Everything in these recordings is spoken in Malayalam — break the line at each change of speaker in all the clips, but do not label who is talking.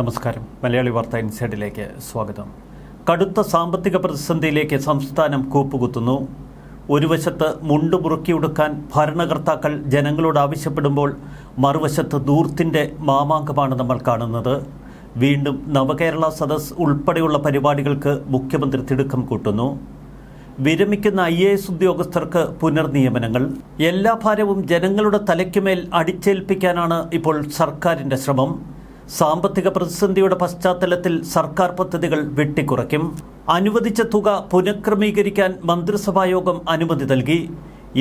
നമസ്കാരം. മലയാളി വാർത്ത ഇൻസൈഡിലേക്ക് സ്വാഗതം. കടുത്ത സാമ്പത്തിക പ്രതിസന്ധിയിലേക്ക് സംസ്ഥാനം കൂപ്പുകുത്തുന്നു. ഒരു വശത്ത് മുണ്ട് മുറുക്കിയെടുക്കാൻ ഭരണകർത്താക്കൾ ജനങ്ങളോട് ആവശ്യപ്പെടുമ്പോൾ മറുവശത്ത് ദൂർത്തിന്റെ മാമാങ്കമാണ് നമ്മൾ കാണുന്നത്. വീണ്ടും നവകേരള സദസ് ഉൾപ്പെടെയുള്ള പരിപാടികൾക്ക് മുഖ്യമന്ത്രി തിടുക്കം കൂട്ടുന്നു. വിരമിക്കുന്ന ഐ എ എസ് ഉദ്യോഗസ്ഥർക്ക് പുനർനിയമനങ്ങൾ. എല്ലാ ഭാരവും ജനങ്ങളുടെ തലയ്ക്കുമേൽ അടിച്ചേൽപ്പിക്കാനാണ് ഇപ്പോൾ സർക്കാരിന്റെ ശ്രമം. സാമ്പത്തിക പ്രതിസന്ധിയുടെ പശ്ചാത്തലത്തിൽ സർക്കാർ പദ്ധതികൾ വെട്ടിക്കുറയ്ക്കും. അനുവദിച്ച തുക പുനഃക്രമീകരിക്കാൻ മന്ത്രിസഭായോഗം അനുമതി നൽകി.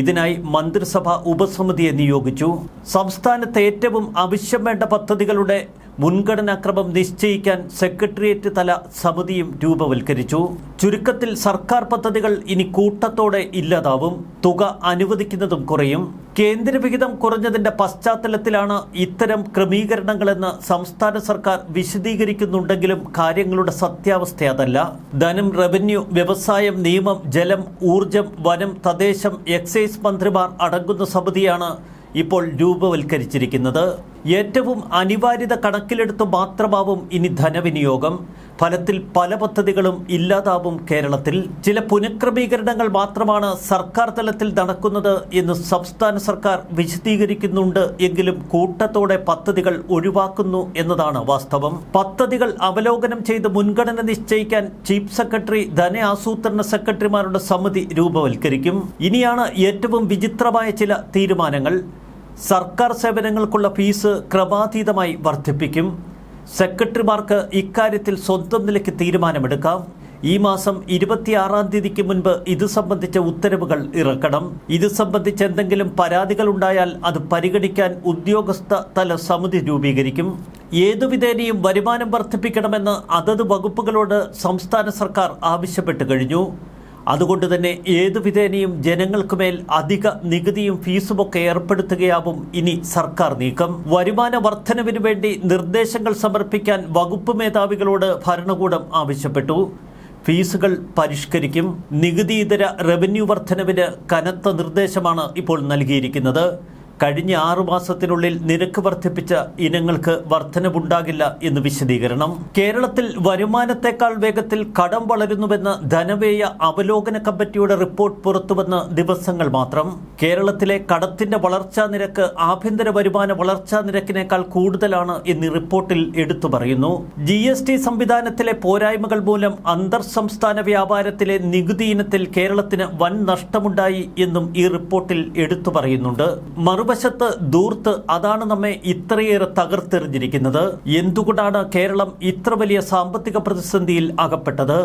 ഇതിനായി മന്ത്രിസഭ ഉപസമിതിയെ നിയോഗിച്ചു. സംസ്ഥാനത്ത് ഏറ്റവും ആവശ്യം വേണ്ട പദ്ധതികളുടെ മുൻഗണനാക്രമം നിശ്ചയിക്കാൻ സെക്രട്ടേറിയറ്റ് തല സമിതിയും രൂപവൽക്കരിച്ചു. ചുരുക്കത്തിൽ സർക്കാർ പദ്ധതികൾ ഇനി കൂട്ടത്തോടെ ഇല്ലാതാവും. തുക അനുവദിക്കുന്നതും കുറയും. കേന്ദ്രവിഹിതം കുറഞ്ഞതിന്റെ പശ്ചാത്തലത്തിലാണ് ഇത്തരം ക്രമീകരണങ്ങളെന്ന് സംസ്ഥാന സർക്കാർ വിശദീകരിക്കുന്നുണ്ടെങ്കിലും കാര്യങ്ങളുടെ സത്യാവസ്ഥ അതല്ല. ധനം റവന്യൂ വ്യവസായം നിയമം ജലം ഊർജം വനം തദ്ദേശം എക്സൈസ് മന്ത്രിമാർ അടങ്ങുന്ന സമിതിയാണ് ഇപ്പോൾ രൂപവൽക്കരിച്ചിരിക്കുന്നത് ഏറ്റവും അനിവാര്യത കണക്കിലെടുത്ത് മാത്രമാവും ഇനി ധനവിനിയോഗം. ഫലത്തിൽ പല പദ്ധതികളും ഇല്ലാതാവും കേരളത്തിൽ. ചില പുനഃക്രമീകരണങ്ങൾ മാത്രമാണ് സർക്കാർ തലത്തിൽ നടക്കുന്നത് എന്ന് സംസ്ഥാന സർക്കാർ വിശദീകരിക്കുന്നുണ്ട് എങ്കിലും കൂട്ടത്തോടെ പദ്ധതികൾ ഒഴിവാക്കുന്നു എന്നതാണ് വാസ്തവം. പദ്ധതികൾ അവലോകനം ചെയ്ത് മുൻഗണന നിശ്ചയിക്കാൻ ചീഫ് സെക്രട്ടറി ധന ആസൂത്രണ സെക്രട്ടറിമാരുടെ സമിതി രൂപവൽക്കരിക്കും. ഇനിയാണ് ഏറ്റവും വിചിത്രമായ ചില തീരുമാനങ്ങൾ. സർക്കാർ സേവനങ്ങൾക്കുള്ള ഫീസ് ക്രമാതീതമായി വർദ്ധിപ്പിക്കും. സെക്രട്ടറിമാർക്ക് ഇക്കാര്യത്തിൽ സ്വന്തം നിലയ്ക്ക് തീരുമാനമെടുക്കാം. ഈ മാസം ഇരുപത്തിയാറാം തീയതിക്ക് മുൻപ് ഇത് സംബന്ധിച്ച ഉത്തരവുകൾ ഇറക്കണം. ഇത് സംബന്ധിച്ച് എന്തെങ്കിലും പരാതികൾ ഉണ്ടായാൽ അത് പരിഗണിക്കാൻ ഉദ്യോഗസ്ഥ തല സമിതി രൂപീകരിക്കും. ഏതുവിധേനയും വരുമാനം വർദ്ധിപ്പിക്കണമെന്ന് അതത് വകുപ്പുകളോട് സംസ്ഥാന സർക്കാർ ആവശ്യപ്പെട്ടു കഴിഞ്ഞു. അതുകൊണ്ട് തന്നെ ഏതു വിധേനയും ജനങ്ങൾക്കുമേൽ അധിക നികുതിയും ഫീസുമൊക്കെ ഏർപ്പെടുത്തുകയാവും ഇനി സർക്കാർ നീക്കം. വരുമാന വർധനവിനു വേണ്ടി നിർദ്ദേശങ്ങൾ സമർപ്പിക്കാൻ വകുപ്പ് മേധാവികളോട് ഭരണകൂടം ആവശ്യപ്പെട്ടു. ഫീസുകൾ പരിഷ്കരിക്കും. ഇതര റവന്യൂ വർധനവിന് കനത്ത നിർദ്ദേശമാണ് ഇപ്പോൾ നൽകിയിരിക്കുന്നത്. കഴിഞ്ഞ ആറു മാസത്തിനുള്ളിൽ നിരക്ക് വർദ്ധിപ്പിച്ച ഇനങ്ങൾക്ക് വർധനവുണ്ടാകില്ല എന്ന് വിശദീകരണം. കേരളത്തിൽ വരുമാനത്തെക്കാൾ വേഗത്തിൽ കടം വളരുന്നുവെന്ന് ധനവേയ അവലോകന കമ്മിറ്റിയുടെ റിപ്പോർട്ട് പുറത്തുവന്ന് ദിവസങ്ങൾ മാത്രം. കേരളത്തിലെ കടത്തിന്റെ വളർച്ചാ നിരക്ക് ആഭ്യന്തര വരുമാന വളർച്ചാ നിരക്കിനേക്കാൾ കൂടുതലാണ് എന്ന് റിപ്പോർട്ടിൽ എടുത്തു പറയുന്നു. ജി എസ് ടി സംവിധാനത്തിലെ പോരായ്മകൾ മൂലം അന്തർ സംസ്ഥാന വ്യാപാരത്തിലെ നികുതി ഇനത്തിൽ കേരളത്തിന് വൻ നഷ്ടമുണ്ടായി എന്നും ഈ റിപ്പോർട്ടിൽ എടുത്തു പറയുന്നുണ്ട്. മറുവശത്ത് ദൂർത്ത് അതാണ് നമ്മെ ഇത്രയേറെ തകർത്തെറിഞ്ഞിരിക്കുന്നത്. എന്തുകൊണ്ടാണ് കേരളം ഇത്ര വലിയ സാമ്പത്തിക പ്രതിസന്ധിയിൽ അകപ്പെട്ടത്?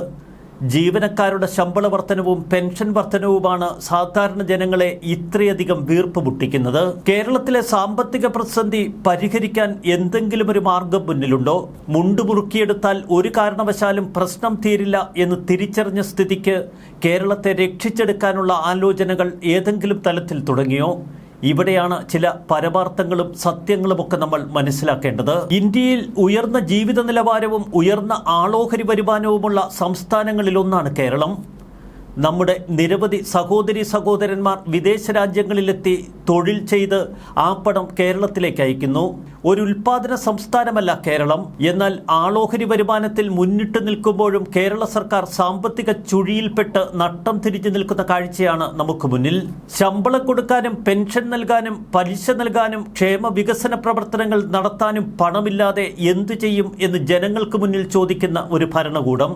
ജീവനക്കാരുടെ ശമ്പള വർധനവും പെൻഷൻ വർധനവുമാണ് സാധാരണ ജനങ്ങളെ ഇത്രയധികം വീർപ്പ് മുട്ടിക്കുന്നത്. കേരളത്തിലെ സാമ്പത്തിക പ്രതിസന്ധി പരിഹരിക്കാൻ എന്തെങ്കിലും ഒരു മാർഗം മുന്നിലുണ്ടോ? മുണ്ടുമുറുക്കിയെടുത്താൽ ഒരു കാരണവശാലും പ്രശ്നം തീരില്ല എന്ന് തിരിച്ചറിഞ്ഞ സ്ഥിതിക്ക് കേരളത്തെ രക്ഷിച്ചെടുക്കാനുള്ള ആലോചനകൾ ഏതെങ്കിലും തലത്തിൽ തുടങ്ങിയോ? ഇവിടെയാണ് ചില പരമാർത്ഥങ്ങളും സത്യങ്ങളുമൊക്കെ നമ്മൾ മനസ്സിലാക്കേണ്ടത്. ഇന്ത്യയിൽ ഉയർന്ന ജീവിത നിലവാരവും ഉയർന്ന ആളോഹരി വരുമാനവുമുള്ള സംസ്ഥാനങ്ങളിലൊന്നാണ് കേരളം. നമ്മുടെ നിരവധി സഹോദരി സഹോദരന്മാർ വിദേശ രാജ്യങ്ങളിലെത്തി തൊഴിൽ ചെയ്ത് ആ പണം കേരളത്തിലേക്ക് അയക്കുന്നു. ഒരു ഉൽപാദന സംസ്ഥാനമല്ല കേരളം. എന്നാൽ ആളോഹരി വരുമാനത്തിൽ മുന്നിട്ട് നിൽക്കുമ്പോഴും കേരള സർക്കാർ സാമ്പത്തിക ചുഴിയിൽപ്പെട്ട് നട്ടം തിരിഞ്ഞു നിൽക്കുന്ന കാഴ്ചയാണ് നമുക്ക് മുന്നിൽ. ശമ്പളം കൊടുക്കാനും പെൻഷൻ നൽകാനും പലിശ നൽകാനും ക്ഷേമ വികസന പ്രവർത്തനങ്ങൾ നടത്താനും പണമില്ലാതെ എന്തു ചെയ്യും എന്ന് ജനങ്ങൾക്ക് മുന്നിൽ ചോദിക്കുന്ന ഒരു ഭരണകൂടം.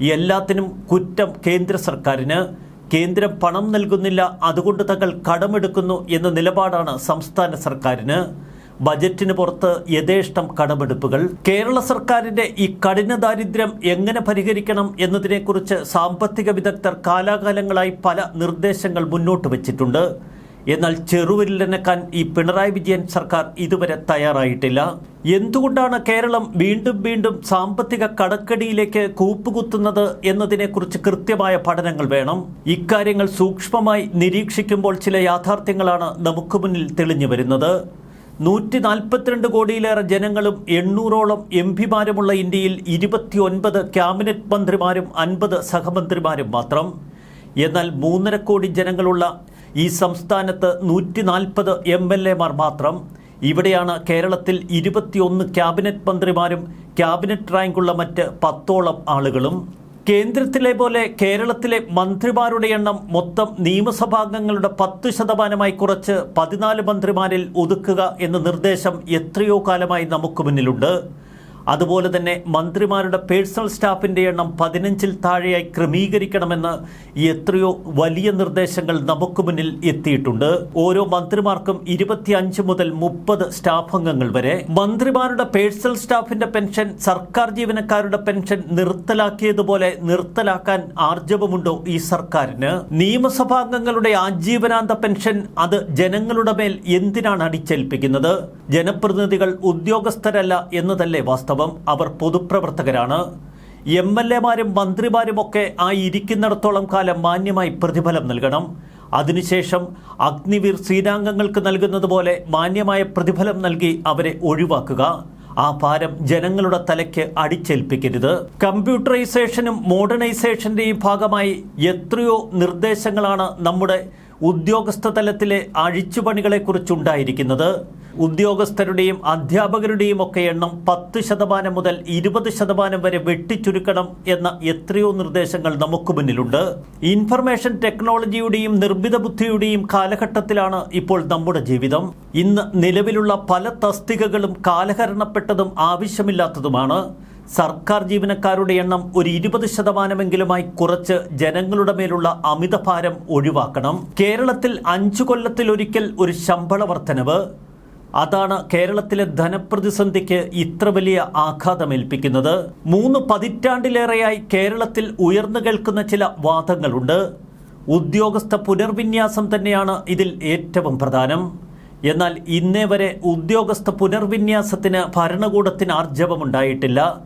എല്ലാത്തിനും കുറ്റം കേന്ദ്ര സർക്കാരിന്. കേന്ദ്രം പണം നൽകുന്നില്ല അതുകൊണ്ട് തങ്ങൾ കടമെടുക്കുന്നു എന്ന നിലപാടാണ് സംസ്ഥാന സർക്കാരിന്. ബജറ്റിന് പുറത്ത് യഥേഷ്ടം കടമെടുപ്പുകൾ. കേരള സർക്കാരിന്റെ ഈ കഠിന ദാരിദ്ര്യം എങ്ങനെ പരിഹരിക്കണം എന്നതിനെക്കുറിച്ച് സാമ്പത്തിക വിദഗ്ധർ കാലാകാലങ്ങളായി പല നിർദ്ദേശങ്ങൾ മുന്നോട്ട് വച്ചിട്ടുണ്ട്. എന്നാൽ ചെറുവിരലിനക്കാൻ ഈ പിണറായി വിജയൻ സർക്കാർ ഇതുവരെ തയ്യാറായിട്ടില്ല. എന്തുകൊണ്ടാണ് കേരളം വീണ്ടും വീണ്ടും സാമ്പത്തിക കടക്കടിയിലേക്ക് കൂപ്പുകുത്തുന്നത് എന്നതിനെക്കുറിച്ച് കൃത്യമായ പഠനങ്ങൾ വേണം. ഇക്കാര്യങ്ങൾ സൂക്ഷ്മമായി നിരീക്ഷിക്കുമ്പോൾ ചില യാഥാർത്ഥ്യങ്ങളാണ് നമുക്ക് മുന്നിൽ തെളിഞ്ഞു വരുന്നത്. നൂറ്റി നാൽപ്പത്തിരണ്ട് കോടിയിലേറെ ജനങ്ങളും എണ്ണൂറോളം എം പിമാരുമുള്ള ഇന്ത്യയിൽ ഇരുപത്തിയൊൻപത് ക്യാബിനറ്റ് മന്ത്രിമാരും അൻപത് സഹമന്ത്രിമാരും മാത്രം. എന്നാൽ മൂന്നര കോടി ജനങ്ങളുള്ള ഈ സംസ്ഥാനത്ത് നൂറ്റി നാൽപ്പത് എം എൽ എമാർ മാത്രം. ഇവിടെയാണ് കേരളത്തിൽ ഇരുപത്തിയൊന്ന് ക്യാബിനറ്റ് മന്ത്രിമാരും ക്യാബിനറ്റ് റാങ്കുള്ള മറ്റ് പത്തോളം ആളുകളും. കേന്ദ്രത്തിലെ പോലെ കേരളത്തിലെ മന്ത്രിമാരുടെ എണ്ണം മൊത്തം നിയമസഭാംഗങ്ങളുടെ പത്ത് ശതമാനമായി കുറച്ച് പതിനാല് മന്ത്രിമാരിൽ ഒതുക്കുക എന്ന നിർദ്ദേശം എത്രയോ കാലമായി നമുക്ക് മുന്നിലുണ്ട്. അതുപോലെ തന്നെ മന്ത്രിമാരുടെ പേഴ്സണൽ സ്റ്റാഫിന്റെ എണ്ണം പതിനഞ്ചിൽ താഴെയായി ക്രമീകരിക്കണമെന്ന് എത്രയോ വലിയ നിർദ്ദേശങ്ങൾ നമുക്ക് മുന്നിൽ എത്തിയിട്ടുണ്ട്. ഓരോ മന്ത്രിമാർക്കും ഇരുപത്തിയഞ്ച് മുതൽ മുപ്പത് സ്റ്റാഫ് അംഗങ്ങൾ വരെ. മന്ത്രിമാരുടെ പേഴ്സണൽ സ്റ്റാഫിന്റെ പെൻഷൻ സർക്കാർ ജീവനക്കാരുടെ പെൻഷൻ നിർത്തലാക്കിയതുപോലെ നിർത്തലാക്കാൻ ആർജവമുണ്ടോ ഈ സർക്കാരിന്? നിയമസഭാംഗങ്ങളുടെ ആജീവനാന്ത പെൻഷൻ അത് ജനങ്ങളുടെ മേൽ എന്തിനാണ് അടിച്ചേൽപ്പിക്കുന്നത്? ജനപ്രതിനിധികൾ ഉദ്യോഗസ്ഥരല്ല എന്നതല്ലേ വാസ്തവം? അവർ പൊതുപ്രവർത്തകരാണ്. എം എൽ എമാരും മന്ത്രിമാരുമൊക്കെ ആ ഇരിക്കുന്നിടത്തോളം കാലം മാന്യമായി പ്രതിഫലം നൽകണം. അതിനുശേഷം അഗ്നിവീർ സീനാംഗങ്ങൾക്ക് നൽകുന്നത് പോലെ മാന്യമായ പ്രതിഫലം നൽകി അവരെ ഒഴിവാക്കുക. ആ ഭാരം ജനങ്ങളുടെ തലയ്ക്ക് അടിച്ചേൽപ്പിക്കരുത്. കമ്പ്യൂട്ടറൈസേഷനും മോഡേണൈസേഷന്റെയും ഭാഗമായി എത്രയോ നിർദ്ദേശങ്ങളാണ് നമ്മുടെ ഉദ്യോഗസ്ഥ തലത്തിലെ അഴിച്ചുപണികളെക്കുറിച്ചുണ്ടായിരിക്കുന്നത്. ഉദ്യോഗസ്ഥരുടെയും അധ്യാപകരുടെയും ഒക്കെ എണ്ണം പത്ത് ശതമാനം മുതൽ ഇരുപത് ശതമാനം വരെ വെട്ടിച്ചുരുക്കണം എന്ന എത്രയോ നിർദ്ദേശങ്ങൾ നമുക്ക് മുന്നിലുണ്ട്. ഇൻഫർമേഷൻ ടെക്നോളജിയുടെയും നിർമ്മിത ബുദ്ധിയുടെയും കാലഘട്ടത്തിലാണ് ഇപ്പോൾ നമ്മുടെ ജീവിതം. ഇന്ന് നിലവിലുള്ള പല തസ്തികകളും കാലഹരണപ്പെട്ടതും ആവശ്യമില്ലാത്തതുമാണ്. സർക്കാർ ജീവനക്കാരുടെ എണ്ണം ഒരു ഇരുപത് ശതമാനമെങ്കിലുമായി കുറച്ച് ജനങ്ങളുടെ മേലുള്ള അമിതഭാരം ഒഴിവാക്കണം. കേരളത്തിൽ അഞ്ചു കൊല്ലത്തിലൊരിക്കൽ ഒരു ശമ്പള വർധനവ്. അതാണ് കേരളത്തിലെ ധനപ്രതിസന്ധിക്ക് ഇത്ര വലിയ ആഘാതമേൽപ്പിക്കുന്നത്. മൂന്ന് പതിറ്റാണ്ടിലേറെയായി കേരളത്തിൽ ഉയർന്നു കേൾക്കുന്ന ചില വാദങ്ങളുണ്ട്. ഉദ്യോഗസ്ഥ പുനർവിന്യാസം തന്നെയാണ് ഇതിൽ ഏറ്റവും പ്രധാനം. എന്നാൽ ഇന്നേ വരെ ഉദ്യോഗസ്ഥ പുനർവിന്യാസത്തിന് ഭരണകൂടത്തിന് ആർജവമുണ്ടായിട്ടില്ല.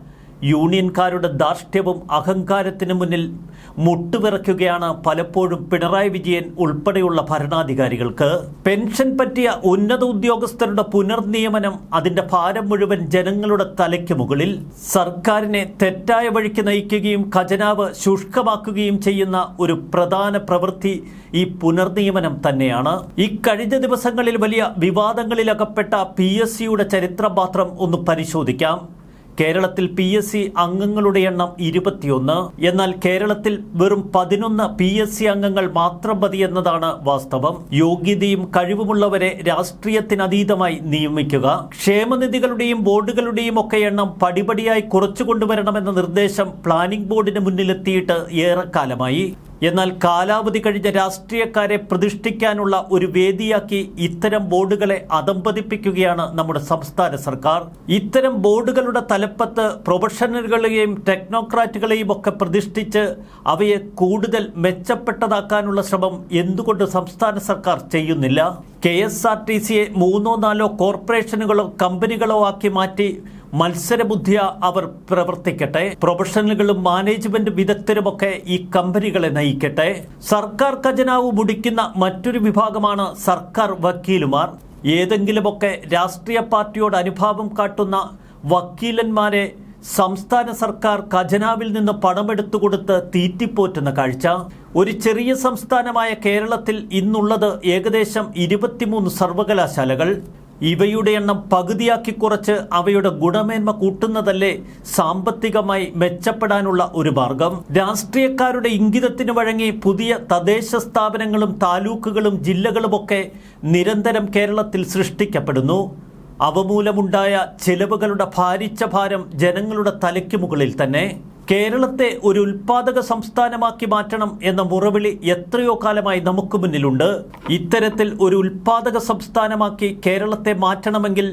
യൂണിയൻകാരുടെ ധാർഷ്ട്യവും അഹങ്കാരത്തിനു മുന്നിൽ മുട്ടുവിറയ്ക്കുകയാണ് പലപ്പോഴും പിണറായി വിജയൻ ഉൾപ്പെടെയുള്ള ഭരണാധികാരികൾക്ക്. പെൻഷൻ പറ്റിയ ഉന്നത ഉദ്യോഗസ്ഥരുടെ പുനർനിയമനം അതിന്റെ ഭാരം മുഴുവൻ ജനങ്ങളുടെ തലയ്ക്ക് മുകളിൽ. സർക്കാരിനെ തെറ്റായ വഴിക്ക് നയിക്കുകയും ഖജനാവ് ശുഷ്കമാക്കുകയും ചെയ്യുന്ന ഒരു പ്രധാന പ്രവൃത്തി ഈ പുനർനിയമനം തന്നെയാണ്. ഈ കഴിഞ്ഞ ദിവസങ്ങളിൽ വലിയ വിവാദങ്ങളിലകപ്പെട്ട പി എസ് സിയുടെ ചരിത്രപാത്രം ഒന്ന് പരിശോധിക്കാം. കേരളത്തിൽ പി എസ് സി അംഗങ്ങളുടെ എണ്ണം ഇരുപത്തിയൊന്ന്. എന്നാൽ കേരളത്തിൽ വെറും പതിനൊന്ന് പി എസ് സി അംഗങ്ങൾ മാത്രം മതി എന്നതാണ് വാസ്തവം. യോഗ്യതയും കഴിവുമുള്ളവരെ രാഷ്ട്രീയത്തിനതീതമായി നിയമിക്കുക. ക്ഷേമനിധികളുടെയും ബോർഡുകളുടെയും ഒക്കെ എണ്ണം പടിപടിയായി കുറച്ചു കൊണ്ടുവരണമെന്ന നിർദ്ദേശം പ്ലാനിംഗ് ബോർഡിന് മുന്നിലെത്തിയിട്ട് ഏറെക്കാലമായി. എന്നാൽ കാലാവധി കഴിഞ്ഞ രാഷ്ട്രീയക്കാരെ പ്രതിഷ്ഠിക്കാനുള്ള ഒരു വേദിയാക്കി ഇത്തരം ബോർഡുകളെ അതമ്പതിപ്പിക്കുകയാണ് നമ്മുടെ സംസ്ഥാന സർക്കാർ. ഇത്തരം ബോർഡുകളുടെ തലപ്പത്ത് പ്രൊഫഷണലുകളെയും ടെക്നോക്രാറ്റുകളെയും ഒക്കെ പ്രതിഷ്ഠിച്ച് അവയെ കൂടുതൽ മെച്ചപ്പെട്ടതാക്കാനുള്ള ശ്രമം എന്തുകൊണ്ട് സംസ്ഥാന സർക്കാർ ചെയ്യുന്നില്ല? കെ എസ് ആർ ടി സിയെ മൂന്നോ നാലോ കോർപ്പറേഷനുകളോ കമ്പനികളോ ആക്കി മാറ്റി മത്സരബുദ്ധിയ അവർ പ്രവർത്തിക്കട്ടെ. പ്രൊഫഷണലുകളും മാനേജ്മെന്റ് വിദഗ്ധരുമൊക്കെ ഈ കമ്പനികളെ നയിക്കട്ടെ. സർക്കാർ ഖജനാവ് മുടിക്കുന്ന മറ്റൊരു വിഭാഗമാണ് സർക്കാർ വക്കീലുമാർ. ഏതെങ്കിലുമൊക്കെ രാഷ്ട്രീയ പാർട്ടിയോട് അനുഭാവം കാട്ടുന്ന വക്കീലന്മാരെ സംസ്ഥാന സർക്കാർ ഖജനാവിൽ നിന്ന് പണമെടുത്തു കൊടുത്ത് തീറ്റിപ്പോറ്റുന്ന കാഴ്ച. ഒരു ചെറിയ സംസ്ഥാനമായ കേരളത്തിൽ ഇന്നുള്ളത് ഏകദേശം ഇരുപത്തിമൂന്ന് സർവകലാശാലകൾ. ഇവയുടെ എണ്ണം പകുതിയാക്കി കുറച്ച് അവയുടെ ഗുണമേന്മ കൂട്ടുന്നതല്ലേ സാമ്പത്തികമായി മെച്ചപ്പെടാനുള്ള ഒരു മാർഗം. രാഷ്ട്രീയക്കാരുടെ ഇംഗിതത്തിന് വഴങ്ങി പുതിയ തദ്ദേശ സ്ഥാപനങ്ങളും താലൂക്കുകളും ജില്ലകളുമൊക്കെ നിരന്തരം കേരളത്തിൽ സൃഷ്ടിക്കപ്പെടുന്നു. അവമൂലമുണ്ടായ ചെലവുകളുടെ ഭാരിച്ച ഭാരം ജനങ്ങളുടെ തലയ്ക്ക് മുകളിൽ തന്നെ. കേരളത്തെ ഒരു ഉൽപാദക സംസ്ഥാനമാക്കി മാറ്റണം എന്ന മുറവിളി എത്രയോ കാലമായി നമുക്ക് മുന്നിലുണ്ട്. ഇത്തരത്തിൽ ഒരു ഉൽപാദക സംസ്ഥാനമാക്കി കേരളത്തെ മാറ്റണമെങ്കിൽ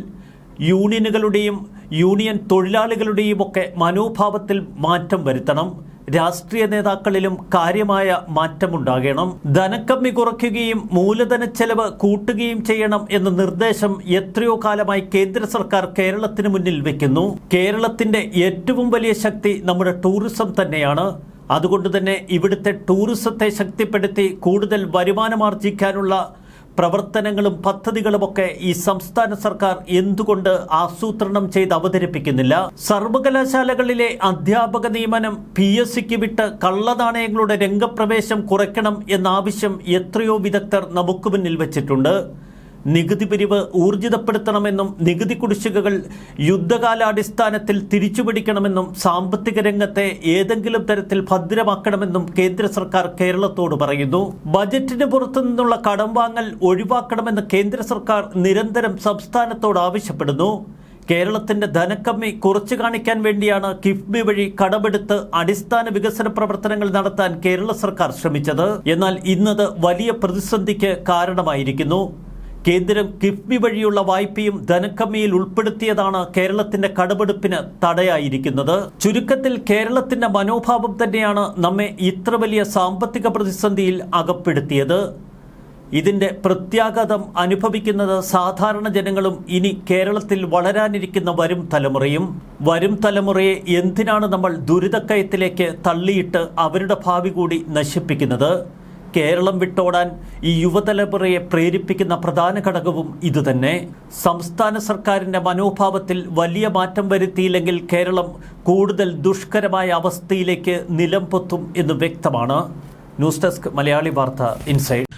യൂണിയനുകളുടെയും യൂണിയൻ തൊഴിലാളികളുടെയും ഒക്കെ മനോഭാവത്തിൽ മാറ്റം വരുത്തണം. രാഷ്ട്രീയ നേതാക്കളിലും കാര്യമായ മാറ്റമുണ്ടാകണം. ധനക്കമ്മി കുറയ്ക്കുകയും മൂലധന ചെലവ് കൂട്ടുകയും ചെയ്യണം എന്ന നിർദ്ദേശം എത്രയോ കാലമായി കേന്ദ്ര സർക്കാർ കേരളത്തിന് മുന്നിൽ വെക്കുന്നു. കേരളത്തിന്റെ ഏറ്റവും വലിയ ശക്തി നമ്മുടെ ടൂറിസം തന്നെയാണ്. അതുകൊണ്ട് തന്നെ ഇവിടുത്തെ ടൂറിസത്തെ ശക്തിപ്പെടുത്തി കൂടുതൽ വരുമാനമാർജിക്കാനുള്ള പ്രവർത്തനങ്ങളും പദ്ധതികളുമൊക്കെ ഈ സംസ്ഥാന സർക്കാർ എന്തുകൊണ്ട് ആസൂത്രണം ചെയ്ത് അവതരിപ്പിക്കുന്നില്ല? സർവകലാശാലകളിലെ അധ്യാപക നിയമനം പി എസ് സിക്ക് വിട്ട് കള്ളനാണയങ്ങളുടെ രംഗപ്രവേശം കുറയ്ക്കണം എന്ന ആവശ്യം എത്രയോ വിദഗ്ധർ നമുക്ക് മുന്നിൽ വെച്ചിട്ടുണ്ട്. നികുതി പിരിവ് ഊർജിതപ്പെടുത്തണമെന്നും നികുതി കുടിശ്ശികകൾ യുദ്ധകാലാടിസ്ഥാനത്തിൽ തിരിച്ചുപിടിക്കണമെന്നും സാമ്പത്തിക രംഗത്തെ ഏതെങ്കിലും തരത്തിൽ ഭദ്രമാക്കണമെന്നും കേന്ദ്ര സർക്കാർ കേരളത്തോട് പറയുന്നു. ബജറ്റിന് പുറത്തു നിന്നുള്ള കടം വാങ്ങൽ ഒഴിവാക്കണമെന്ന് കേന്ദ്ര സർക്കാർ നിരന്തരം സംസ്ഥാനത്തോട് ആവശ്യപ്പെടുന്നു. കേരളത്തിന്റെ ധനക്കമ്മി കുറച്ചു കാണിക്കാൻ വേണ്ടിയാണ് കിഫ്ബി വഴി കടമെടുത്ത് അടിസ്ഥാന വികസന പ്രവർത്തനങ്ങൾ നടത്താൻ കേരള സർക്കാർ ശ്രമിച്ചത്. എന്നാൽ ഇന്നത് വലിയ പ്രതിസന്ധിക്ക് കാരണമായിരിക്കുന്നു. കേന്ദ്രം കിഫ്ബി വഴിയുള്ള വായ്പയും ധനക്കമ്മിയിൽ ഉൾപ്പെടുത്തിയതാണ് കേരളത്തിന്റെ കടപെടുപ്പിന് തടയായിരിക്കുന്നത്. ചുരുക്കത്തിൽ കേരളത്തിന്റെ മനോഭാവം തന്നെയാണ് നമ്മെ ഇത്ര വലിയ സാമ്പത്തിക പ്രതിസന്ധിയിൽ അകപ്പെടുത്തിയത്. ഇതിന്റെ പ്രത്യാഘാതം അനുഭവിക്കുന്നത് സാധാരണ ജനങ്ങളും ഇനി കേരളത്തിൽ വളരാനിരിക്കുന്ന വരും തലമുറയും. വരും തലമുറയെ എന്തിനാണ് നമ്മൾ ദുരിതക്കയത്തിലേക്ക് തള്ളിയിട്ട് അവരുടെ ഭാവി കൂടി നശിപ്പിക്കുന്നത്? കേരളം വിട്ടോടാൻ ഈ യുവതലമുറയെ പ്രേരിപ്പിക്കുന്ന പ്രധാന ഘടകവും ഇതുതന്നെ. സംസ്ഥാന സർക്കാരിന്റെ മനോഭാവത്തിൽ വലിയ മാറ്റം വരുത്തിയില്ലെങ്കിൽ കേരളം കൂടുതൽ ദുഷ്കരമായ അവസ്ഥയിലേക്ക് നിലം പൊത്തും എന്ന് വ്യക്തമാണ്. ന്യൂസ് ഡെസ്ക് മലയാളി വാർത്ത ഇൻസൈഡ്.